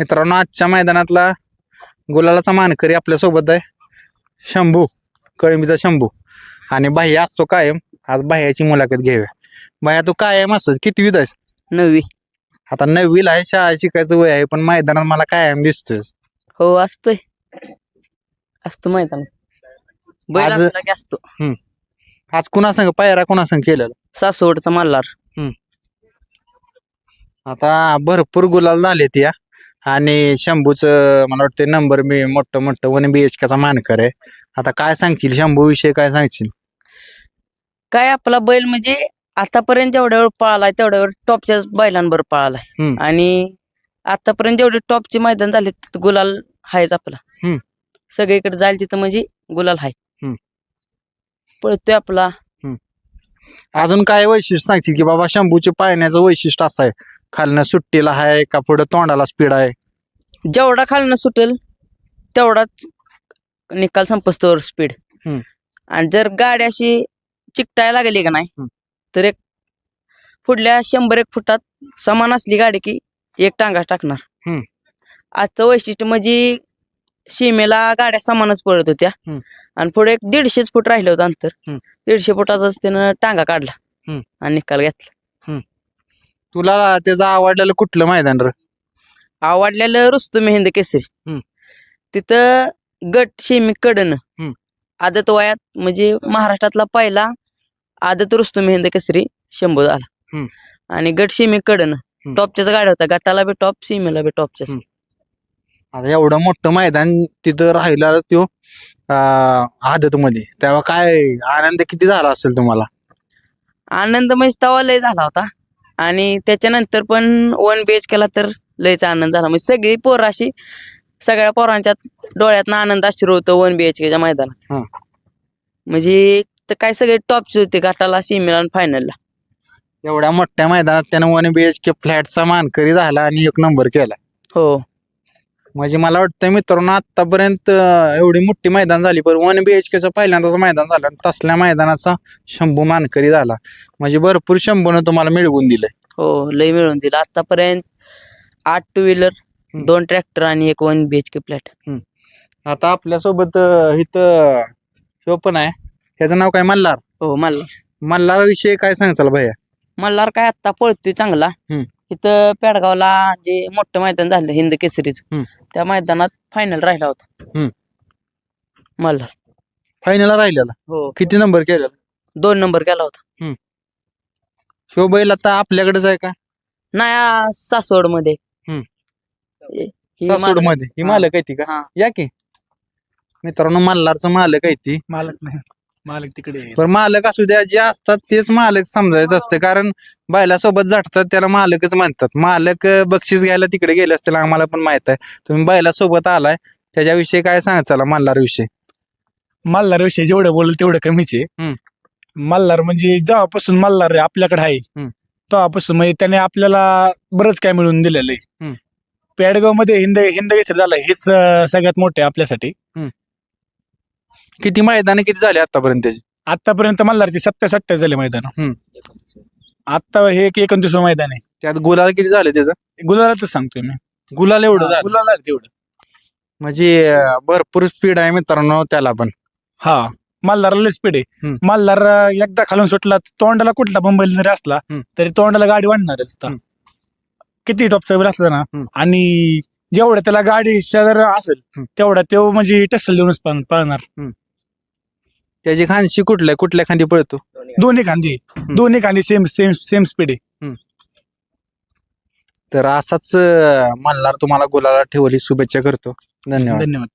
मित्रांनो आजच्या मैदानातला गुलालाचा मानकरी आपल्यासोबत आहे शंभू कळंबीचा शंभू. आणि बाह्य असतो कायम. आज बाह्याची मुलाखत घेऊया. बाह्या तू कायम असतोस. कितवीत आहेस? नववी. आता नववीला आहे शाळा शिकायचं वय आहे पण मैदानात मला कायम दिसतोय हो असतोय. असतो मैदान. बैल आज- असला की असतो. आज कुणा संग पायरा कुणा संग केलेला सासवडचा मल्हार. आता भरपूर गुलाल झालेत या. आणि शंभूच मला वाटतं नंबर मी मोठं मोठं वन बी एच चा मानकर आहे. आता काय सांगशील? शंभू विषयी काय सांगशील? काय आपला बैल म्हणजे आतापर्यंत जेवढ्या वेळ पळालाय तेवढ्या वेळ टॉपच्याच बैलांबरोबर पळालाय. हम्म. आणि आतापर्यंत जेवढे टॉपचे मैदान झाले तिथं गुलाल हायच आपला. हम्म. सगळीकडे जाईल तिथं म्हणजे गुलाल हाय. हम्म. पळतोय आपला. अजून काय वैशिष्ट्य सांगशील की बाबा शंभूचे पायण्याचं वैशिष्ट्य असं आहे. खालनं सुट्टीला आहे का पुढे तोंडाला स्पीड आहे जेवढा खालनं सुटेल तेवढाच निकाल संपस्तोवर स्पीड हम्म. आणि जर गाडी अशी चिकटायला लागली का नाही हम्म. तर एक पुढल्या शंभर एक फुटात समान असली गाडी की एक टांगा टाकणार हम्म. आजचं वैशिष्ट्य म्हणजे सीमेला गाड्या समानच पळत होत्या हम्म. आणि पुढे एक दीडशेच फूट राहिलं होतं अंतर हम्म. दीडशे फुटाचाच त्यानं टांगा काढला हम्म. आणि निकाल घेतला तुला त्याचं आवडलेलं कुठलं मैदान र? आवडलेलं रुस्तुम हिंद केसरी. हम्म. तिथं गट शेमी कडन हम्म. आदत वयात म्हणजे महाराष्ट्रातला पहिला आदत रुस्तुम हिंद केसरी शंभू झाला. हम्म. आणि गट शेमी कडन टॉपच्याच गाड्या होत्या गटाला बी टॉप सीमेला बी टॉपच्याच हम्म. आता एवढं मोठं मैदान तिथं राहिला तो आदत मध्ये तेव्हा काय आनंद किती झाला असेल तुम्हाला? आनंद म्हणजे तवा लय झाला होता. आणि त्याच्यानंतर पण वन बी एच केला तर लयच आनंद झाला. म्हणजे सगळी पोरं अशी सगळ्या पोरांच्या डोळ्यातनं आनंद अश्रू होतो वन बी एच केच्या मैदानात. हा. म्हणजे तर काय सगळे टॉपचे होते गटाला सीमेला आणि फायनलला एवढ्या मोठ्या मैदानात त्यानं वन बी एच के फ्लॅटचा मानकरी झाला आणि एक नंबर केला. हो. म्हणजे मला वाटतं मित्रांनो आतापर्यंत एवढी मोठी मैदान झाली पण वन बी एच केचं पहिल्यांदाच मैदान झालं आणि तसल्या मैदानाचा शंभू मानकरी झाला. म्हणजे भरपूर शंभूनं तुम्हाला मिळवून दिलंय. हो लय मिळून दिलं. आतापर्यंत आठ टू व्हीलर. दोन ट्रॅक्टर आणि एक one B H K flat आता आपल्यासोबत अं, इथं ह्यो पण आहे. ह्याचं नाव काय? मल्हार. हो मला मल्हार. विषयी काय सांगचाल भैया? मल्हार काय आत्ता पळतोय चांगला. हम्म. इथं पेडगावला जे मोठं मैदान झालं हिंद केसरीच. हम्म. त्या मैदानात फायनल राहिला होता. हम्म. मल्हार. फायनल राहिलेला? हो. किती नंबर केलेला? दोन नंबर केला होता. ह्यो बैल आता आपल्याकडेच आहे का? नाही सासवडमध्ये हम्म. ही मध्ये ही हा. मालक आहे ती का? हा. या की? मित्रांनो मल्हारचं मालक आहे ती. मालक नाही. मालक तिकडे आहे. पण मालक असू द्या जे असतात तेच मालक समजायचं असतं. कारण बैलासोबत झटतात त्याला मालकच म्हणतात. मालक अं, बक्षीस घ्यायला तिकडे गेले असतील आम्हाला पण माहीत आहे. तुम्ही बैलासोबत आलाय त्याच्याविषयी काय सांगा चला मल्हार विषयी मल्हार विषयी जेवढं बोलल तेवढं कमीच आहे. हम्म. मल्हार म्हणजे जेव्हापासून मल्हार आपल्याकडे आहे हम्म. तेव्हापासून म्हणजे त्याने आपल्याला बरंच काय मिळवून दिलेलं आहे. पेडगावमध्ये हिंद हिंद केसरी झालं हेच अं, सगळ्यात मोठे आपल्यासाठी. किती मैदान किती झाले आतापर्यंत त्याची आतापर्यंत मल्हारचे सत्तावीस अठ्ठावीस झाले मैदान. आता हे एक एकोणतीस मैदान आहे त्यात गुलाल किती झाले त्याचं गुलालातच सांगतोय मी गुलाल एवढं झालं गुलाला तेवढं म्हणजे अं, भरपूर स्पीड आहे मित्रांनो त्याला पण हा मल्हारला स्पीड आहे हम्म. मल्हार अं, एकदा खालून सुटला तर तोंडाला कुठला मुंबईला जरी असला हम्म. तरी तोंडाला गाडी वाढणारच आता. हम्म. किती टॉपचा वेळ असला ना हम्म. आणि जेवढं त्याला गाडी जर असेल हम्म. तेवढा तो म्हणजे टसल देऊनच पळ- पळणार त्याची खानशी कुठल्या कुठल्या खांदी पळतो? दोन्ही खांदी. दोन्ही खांदी सेम सेम सेम स्पीड आहे. तर असाच अं, मल्हार तुम्हाला गुलाला ठेवली शुभेच्छा करतो. धन्यवाद. धन्यवाद.